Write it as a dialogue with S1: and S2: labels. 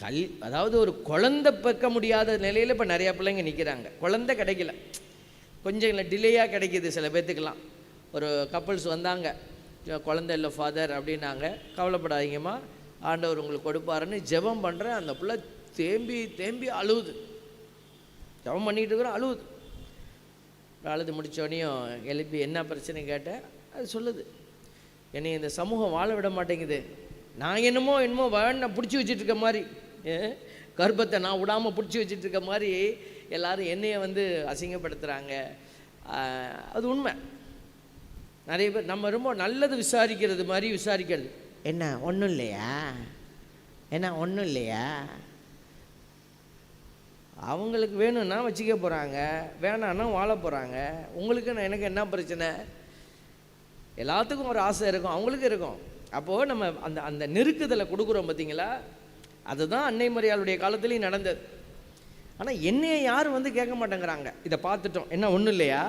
S1: கல் அதாவது ஒரு குழந்தை பிறக்க முடியாத நிலையில் இப்போ நிறையா பிள்ளைங்க நிற்கிறாங்க குழந்தை கிடைக்கல. கொஞ்சம் இல்லை டிலேயாக கிடைக்கிது சில பேர்த்துக்கெல்லாம் ஒரு கப்புள்ஸ் வந்தாங்க. குழந்த குழந்தை இல்லை ஃபாதர் அப்படின்னாங்க. கவலைப்படாதீங்கம்மா. ஆண்டவர் உங்களுக்கு கொடுப்பாருன்னு ஜெபம் பண்ணுறேன் அந்த பிள்ளை தேம்பி தேம்பி அழுவுது. ஜெபம் பண்ணிகிட்டு இருக்கிறோம் அழுவுது. அழுது முடித்தோடனையும் எழுப்பி என்ன பிரச்சனை கேட்டேன்? அது சொல்லுது. என்னை இந்த சமூகம் வாழ விட மாட்டேங்குது. நான் என்னமோ என்னமோ வேண பிடிச்சி வச்சிட்டு இருக்க மாதிரி. கர்ப்பத்தை நான் விடாமல் பிடிச்சி வச்சிட்டு இருக்க மாதிரி எல்லாரும் என்னைய வந்து அசிங்கப்படுத்துகிறாங்க அது உண்மை. நிறைய பேர் நம்ம ரொம்ப நல்லது விசாரிக்கிறது மாதிரி விசாரிக்கிறது. என்ன ஒன்றும் இல்லையா? என்ன ஒன்றும் இல்லையா? அவங்களுக்கு வேணும்னா வச்சுக்க போகிறாங்க வேணான்னா வாழ போகிறாங்க உங்களுக்கு நான் எனக்கு என்ன பிரச்சனை? எல்லாத்துக்கும் ஒரு ஆசை இருக்கும் அவங்களுக்கு இருக்கும். அப்போது நம்ம அந்த அந்த நெருக்குதலை கொடுக்குறோம் பார்த்தீங்களா அதுதான் அன்னை மரியாளுடைய காலத்துலேயும் நடந்தது. ஆனால் என்னைய யாரும் வந்து கேட்க மாட்டேங்கிறாங்க. இதை பார்த்துட்டோம். என்ன ஒன்றும் இல்லையா?